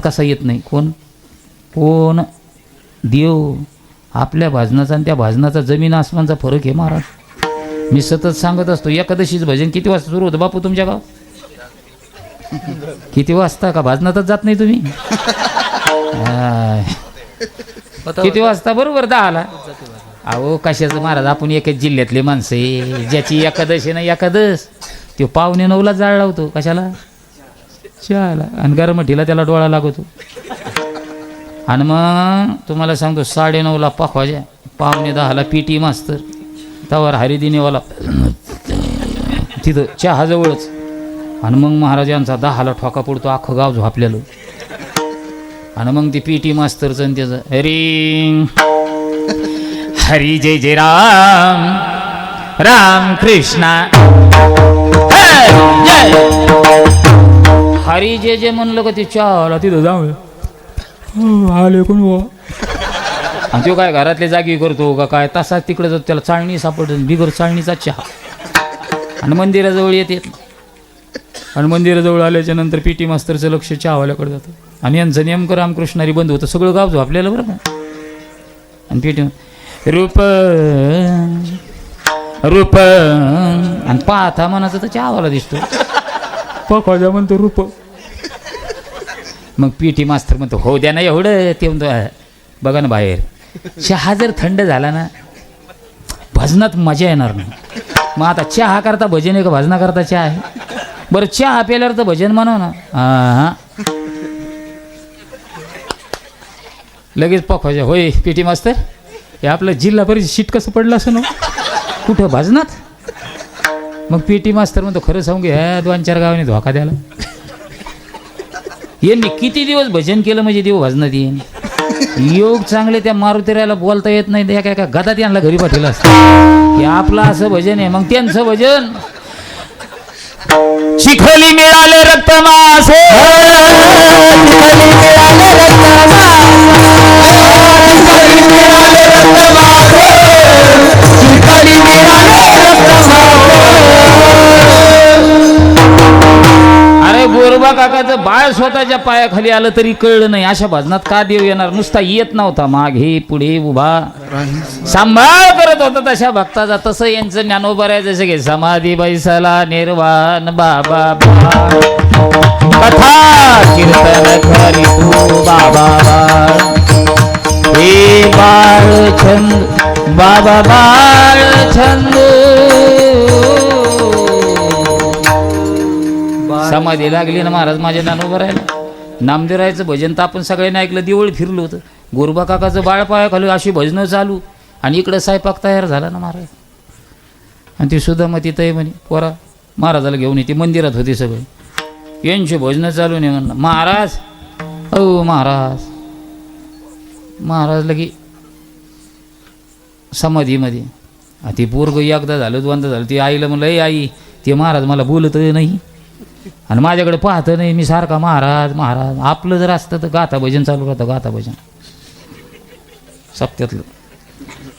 कसा येत नाही? कोण? कोण? देव. आपल्या भाजनाचा आणि त्या भाजनाचा जमीन आसमानचा फरक आहे महाराज. मी सतत सांगत असतो एकादशीच भजन किती वाजता सुरू होतं बापू तुमच्या गाव? किती वाजता का? भाजनातच जात नाही तुम्ही? किती वाजता? बरोबर दहाला. अहो कशाचं महाराज? आपण एकाच जिल्ह्यातले माणसं ज्याची एकादशी नाही ना एकादश तो पावणे नऊला जाळ लावतो कशाला? चहाला आणि गरमठीला त्याला डोळा लागतो. आणि मग तुम्हाला सांगतो साडेनऊला पाखवाजा पावणे दहाला पी टी मास्तर तवर हरिदिनेवाला तिथं चहाजवळच. आणि मग महाराजांचा दहाला ठोका पडतो अख्खं गाव झोपलेलं. आणि मग ते पी टी मास्तरचं आणि त्याचं हरी हरी जय जय राम. राम कृष्णा. हरी जे जे म्हणलं का ते चहाला तिथं जाऊ आले कोण आणि तो काय घरातले जागी करतो का काय? तसा तिकडे जातो त्याला चाळणी सापडतो बिगर चाळणीचा चहा. आणि मंदिराजवळ येते. आणि मंदिराजवळ आल्याच्यानंतर पी टी मास्तरचं लक्ष चहावाल्याकडे जातं. आणि यांचं नेमकं रामकृष्णारी बंद होतं. सगळं गाव आपल्याला बरं का? आणि पी टी रूप रूप आणि पाहता मनाचं तर चहावाला दिसतो. पखवाजा म्हणतो रूप. मग पी टी मास्तर म्हणतो हो द्या ना एवढं ते म्हणतो बघा ना बाहेर. चहा जर थंड झाला ना भजनात मजा येणार नाही. मग आता चहा करता भजन आहे का? भजना करता चहा आहे. बरं चहा प्यायल्यावर तर भजन म्हणा ना. हां लगेच पखवाजा होय पी टी मास्तर हे आपलं जिल्हा परिषद शीट कसं पडलं असं ना? कुठं? भजनात? मग पी टी मास्तर म्हणतो खरं सांगू ह्या दोन चार गावाने धोका द्यायला. यांनी किती दिवस भजन केलं म्हणजे देव भजनात येईन योग चांगले त्या मारुतीराला बोलता येत नाही त्या काय काय गदात यांना घरी पाठवलं असतं. की आपलं असं भजन आहे मग त्यांचं भजन. शिखली मिळाले रक्त मासे अरे काकाचं बाळ स्वतःच्या पायाखाली आलं तरी कळलं नाही. अशा भजनात का देव येणार? नुसता येत नव्हता. मागे पुढे उभा. सांभाळ करत होता तशा भक्ताचा. तसं यांचं ज्ञानोबर आहे जसं की समाधी बैसला निर्वाण बाबा कथा कीर्तन करी तू बाबा हे बाळ छंद बाबा बाळ छंद. समाधी लागली ना महाराज माझ्या ज्ञानोबर राहिला. नामदेवरायचं भजन तर आपण सगळ्यांनी ऐकलं दिवळ फिरलो होतं. गोरबा काकाचं बाळ पाया अशी भजनं चालू. आणि इकडं स्वयंपाक तयार झाला ना महाराज. आणि ती सुद्धा मग तिथं आहे म्हणे पोरा महाराजाला घेऊन येते मंदिरात होते सगळे. यांची भजनं चालू नाही म्हणलं. महाराज अहो महाराज महाराज लगी समाधीमध्ये. ती पोरग एकदा झालं दोनदा झालं ती आईला म्हणलं ए आई ते महाराज मला बोलत नाही. आणि माझ्याकडे पाहतं नाही मी सारखा महाराज महाराज. आपलं जर असतं तर गाथा भजन चालू राहतं गाथा भजन. सप्त्यातलं.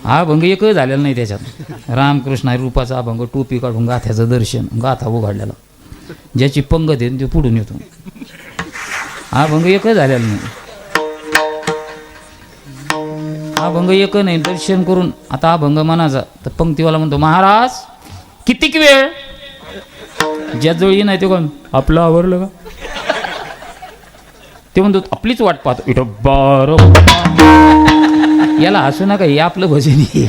हा अभंग एक झालेला नाही त्याच्यात. रामकृष्ण रूपाचा अभंग टोपी काढून गाथ्याचं दर्शन गाथा उघडलेला. ज्याची पंगत आहे ते पुढून येतो. हा अभंग एक झालेला नाही. हा अभंग एक नाही दर्शन करून आता अभंग मनाचा तर पंक्तीवाला म्हणतो महाराज कितीक वेळ ज्याजवळी नाही ते कोण? आपलं आवरलं का? ते म्हणतो आपलीच वाट पाहतो. इथं बरं याला हसू नका हे आपलं भजन आहे.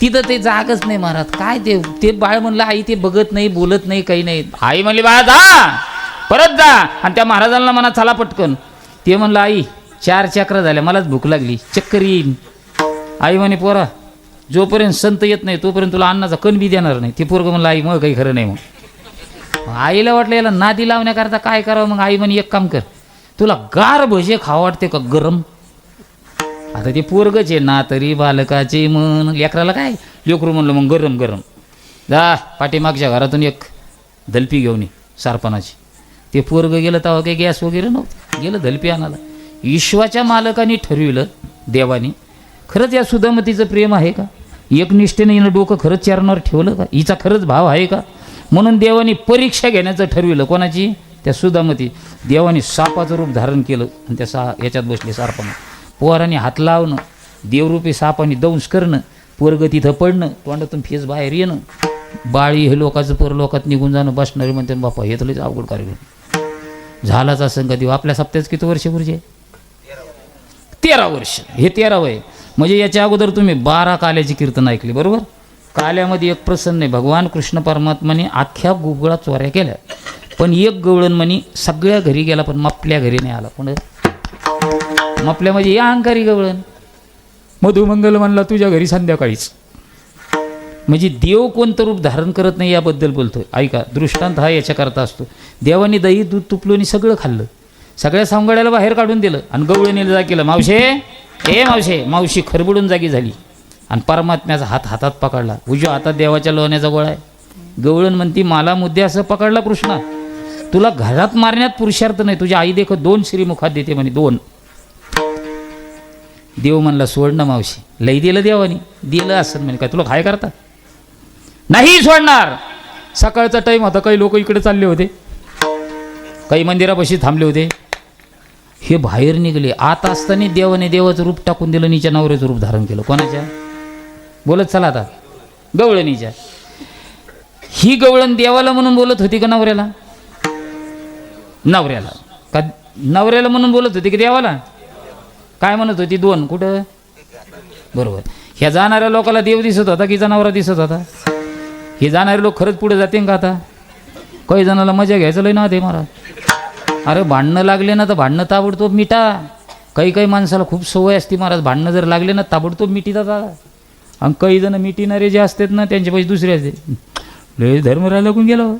तिथं ते जागच नाही महाराज. काय ते ते बाळ म्हणलं आई ते बघत नाही बोलत नाही काही नाही. आई म्हणली बाळा जा. परत जा. आणि त्या महाराजांना म्हणा चला पटकन. ते म्हणलं आई चार चक्र झाल्या मलाच भूक लागली. चक्कर येईन. आई म्हणे पोरा जोपर्यंत संत येत नाही तोपर्यंत तुला अन्नाचा कण बी देणार नाही. ते पोरगं म्हणलं आई मग काही खरं नाही मग आईला वाटलं याला नादी लावण्याकरता काय करावं? मग आई म्हणे एक काम कर. तुला गार भजे खावं वाटते का गरम? आता ते पोरगच आहे ना तरी बालकाचे मन. लेकराला काय? लेकरू म्हणलं मग गरम गरम. जा पाठीमागच्या घरातून एक दलपी घेऊन ये सारपणाची. ते पोरग गेलं तेव्हा काही गॅस वगैरे नव्हतं. गेलं दलपी आणाला ईश्वाच्या मालकाने ठरविलं देवाने. खरंच या सुधामतीचं प्रेम आहे का? एकनिष्ठेने हिनं डोकं खरंच चरणावर ठेवलं का? हिचा खरंच भाव आहे का? म्हणून देवाने परीक्षा घेण्याचं ठरविलं. कोणाची? त्या सुदामती. देवाने सापाचं रूप धारण केलं आणि त्या सा याच्यात बसले सारपानं. पोहराने हात लावणं देवरूपी सापाने दंश करणं पोरग तिथं पडणं तोंडातून फेस बाहेर येणं. बाळी हे लोकांचं परलोकात निघून जाणं बसणारे म्हणते बापा हे तुला लयच अवघड कार्यक्रम झालाच असं कधी आपल्या सप्त्याच किती वर्षपूर्वी आहे? तेरा वर्ष. हे तेरावं आहे. म्हणजे याच्या अगोदर तुम्ही बारा काल्याची कीर्तन ऐकली बरोबर? काल्यामध्ये एक प्रसन्न आहे. भगवान कृष्ण परमात्माने अख्ख्या गुगळा चोऱ्या केल्या. पण एक गवळण म्हणी सगळ्या घरी गेला पण मपल्या घरी नाही आला. पण मपल्यामध्ये या अहंकारी गवळण. मधुमंगल म्हणला तुझ्या घरी संध्याकाळीच. म्हणजे देव कोणतं रूप धारण करत नाही याबद्दल बोलतोय. ऐका दृष्टांत हा याच्याकरता असतो. देवानी दही दूध तुपलं आणि सगळं खाल्लं. सगळ्या सांगाड्याला बाहेर काढून दिलं आणि गवळणीला जा केलं. मावशे ए मावशे मावशी खरबडून जागी झाली. आणि परमात्म्याचा हात हातात पकडला. उजव्या हातात देवाच्या लोण्याचा गोळा आहे. गवळण म्हणती मला मुद्दे असं पकडला कृष्णा. तुला घरात मारण्यात पुरुषार्थ नाही. तुझी आई देखत दोन श्रीमुखात देते म्हणे दोन. देव म्हणला सोडणं मावशी. लई दिलं देवानी. दिलं असं म्हणे काय तुला काय करता? नाही सोडणार. सकाळचा टाईम होता काही लोक इकडे चालले होते. काही मंदिरापाशी थांबले होते. हे बाहेर निघले. आत असताना देवाने देवाचं रूप टाकून दिलं नीच्या नवऱ्याचं रूप धारण केलं. कोणाच्या? बोलत चला आता. गवळणीच्या ही गवळण देवाला म्हणून बोलत होती का नवऱ्याला? नवऱ्याला. का नवऱ्याला म्हणून बोलत होती की देवाला? काय म्हणत होती? दोन. कुठं? बरोबर. ह्या जाणाऱ्या लोकाला देव दिसत होता की जनावरा दिसत होता? हे जाणारे लोक खरंच पुढे जाते का आता? काही जणाला मजा घ्यायचं लय ना ते महाराज अरे भांडणं लागले ना तर भांडणं ताबडतोब मिटा. काही काही माणसाला खूप सवय असते महाराज. भांडणं जर लागले ना ताबडतोब मिटी आता आणि काही जण मिटिणारे जे असतात ना त्यांचे पैसे दुसरे असते. लय धर्मराज लागून गेलो हो.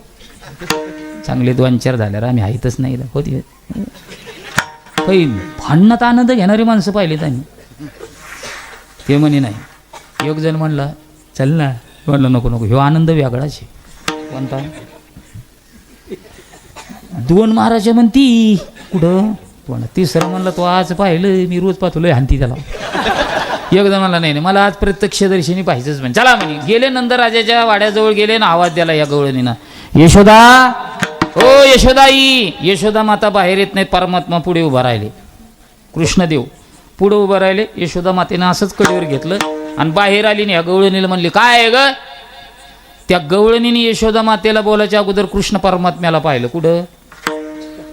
चांगले दोन चार झाल्यावर आम्ही आहेतच नाही होती. काही भांडणात आनंद घेणारी माणसं पाहिलेत आम्ही. ते म्हणे नाही. एक जण म्हणला चल ना. म्हणलं नको नको. ह्यो आनंद वेगळाच आहे. कोणता दोन महाराज म्हणती. कुठं? पण तिसरं म्हणलं तो आज पाहिलं मी रोज पाहतो. लय हानती त्याला. एक जण म्हणला नाही नाही. मला आज प्रत्यक्षदर्शनी पाहिजेच म्हणे. चला म्हणे. गेले नंतर राजाच्या वाड्याजवळ गेले ना आवाज द्याला या गवळणीनं. यशोदा! ओ यशोदाई! यशोदा माता बाहेर येत नाहीत. परमात्मा पुढे उभा राहिले. कृष्णदेव पुढे उभं राहिले. यशोदा मातेनं असंच कडेवर घेतलं आणि बाहेर आली नाही या गवळणीला म्हणली काय आहे ग? त्या गवळणीने यशोदा मातेला बोलायच्या अगोदर कृष्ण परमात्म्याला पाहिलं. कुठं?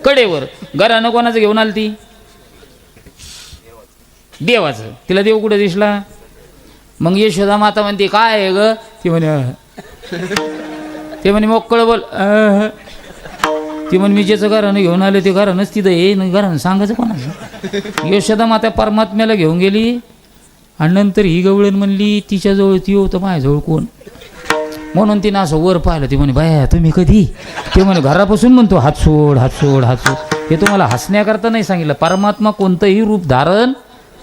कडेवर. घरानं कोणाचं घेऊन आली ती देवाचं. तिला देव कुठं दिसला? मग यशोदा माता म्हणते काय आहे ग? ती म्हणे ते म्हणे मोकळं बोल ती म्हणे मी ज्याचं घरानं घेऊन आले ते घरानंच तिथं ये न घरानं सांगायचं कोणाचं यशोदा माता परमात्म्याला घेऊन गेली आणि नंतर ही गवळण म्हणली तिच्याजवळ ती होतं माझ्याजवळ कोण? म्हणून तिनं असं वर पाहिलं ती म्हणे बाया तुम्ही कधी? ते म्हणे घरापासून म्हणतो हात सोड हात सोड हात सोड. हे तुम्हाला हसण्याकरता नाही सांगितलं. परमात्मा कोणतंही रूप धारण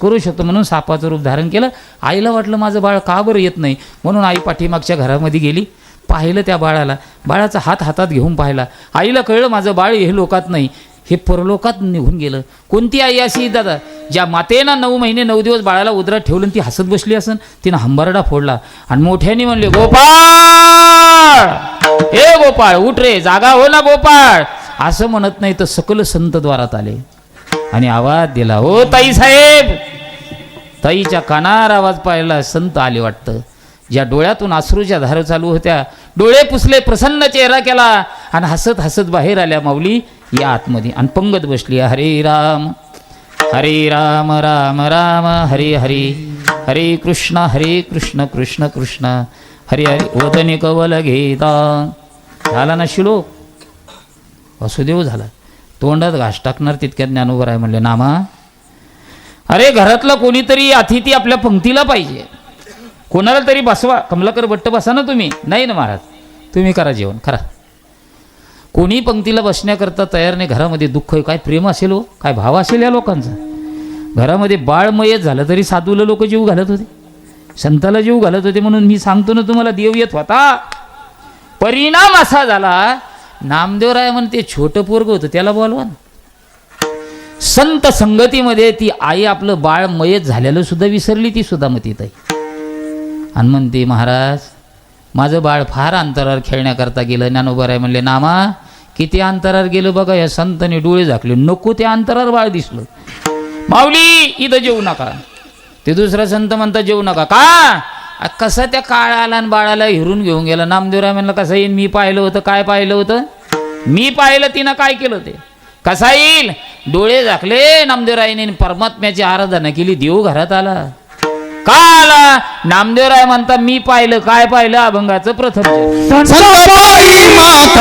करू शकतो म्हणून सापाचं रूप धारण केलं. आईला वाटलं माझं बाळ का बरं येत नाही? म्हणून आई पाठीमागच्या घरामध्ये गेली. पाहिलं त्या बाळाला. बाळाचा हात हातात घेऊन पाहिला. आईला कळलं माझं बाळ हे लोकात नाही. हे परलोकात निघून गेलं. कोणती आई अशी दादा? ज्या मातेनं नऊ महिने नऊ दिवस बाळाला उदरात ठेवलं आणि ती हसत बसली असन? तिनं हंबरडा फोडला. आणि मोठ्याने म्हणले गोपाळ! हे गोपाळ उठ रे जागा हो ना गोपाळ. असं म्हणत नाही तर सकल संत द्वारात आले. आणि आवाज दिला हो ताई साहेब ताईच्या कानार आवाज पाहिला संत आले वाटतं. ज्या डोळ्यातून आसरूच्या धार चालू होत्या डोळे पुसले प्रसन्न चेहरा केला आणि हसत हसत बाहेर आल्या माऊली या आतमध्ये. आणि पंगत बसली हरे राम हरे राम राम राम हरे हरे हरे कृष्ण हरे कृष्ण कृष्ण कृष्ण हरे हरे. वदने कवल घेता. झाला ना शिलो वसुदेव झाला. तोंडात घास टाकणार तितक्या ज्ञान उभं आहे म्हणले नामा अरे घरातला कोणीतरी अतिथी आपल्या पंक्तीला पाहिजे. कोणाला तरी बसवा. कमलाकर भट्ट बसा ना तुम्ही. नाही ना महाराज. तुम्ही करा जेवण. करा. कोणी पंक्तीला बसण्याकरता तयार नाही. घरामध्ये दुःख आहे. काय प्रेम असेल हो? काय भाव असेल या लोकांचा? घरामध्ये बाळमयत झालं तरी साधूला लोक जीव घालत होते. संताला जीव घालत होते म्हणून मी सांगतो ना तुम्हाला देव येत होता. परिणाम असा झाला. नामदेवराय म्हणते छोटं पोरग होतं त्याला बोलवा ना. संत संगतीमध्ये ती आई आपलं बाळ मयत झालेलं सुद्धा विसरली ती सुद्धा मग ताई आणि म्हणते महाराज माझं बाळ फार अंतरावर खेळण्याकरता गेलं. ज्ञानोबराय म्हणले नामा किती अंतरावर गेलं बघा या संतने डोळे झाकले. नको ते अंतरावर बाळ दिसलं. माऊली इथं जेवू नका. ते दुसरा संत म्हणता जेवू नका. का? कसं त्या काळाला आणि बाळाला हिरून घेऊन गेला? नामदेवराय म्हणलं कसं येईन? मी पाहिलं होतं. काय पाहिलं होतं? मी पाहिलं तिनं काय केलं ते? कसा येईल? डोळे झाकले नामदेवरायने परमात्म्याची आराधना केली देव घरात आला. का आला? नामदेवराय म्हणता मी पाहिलं काय पाहिलं? अभंगाचं प्रथम माता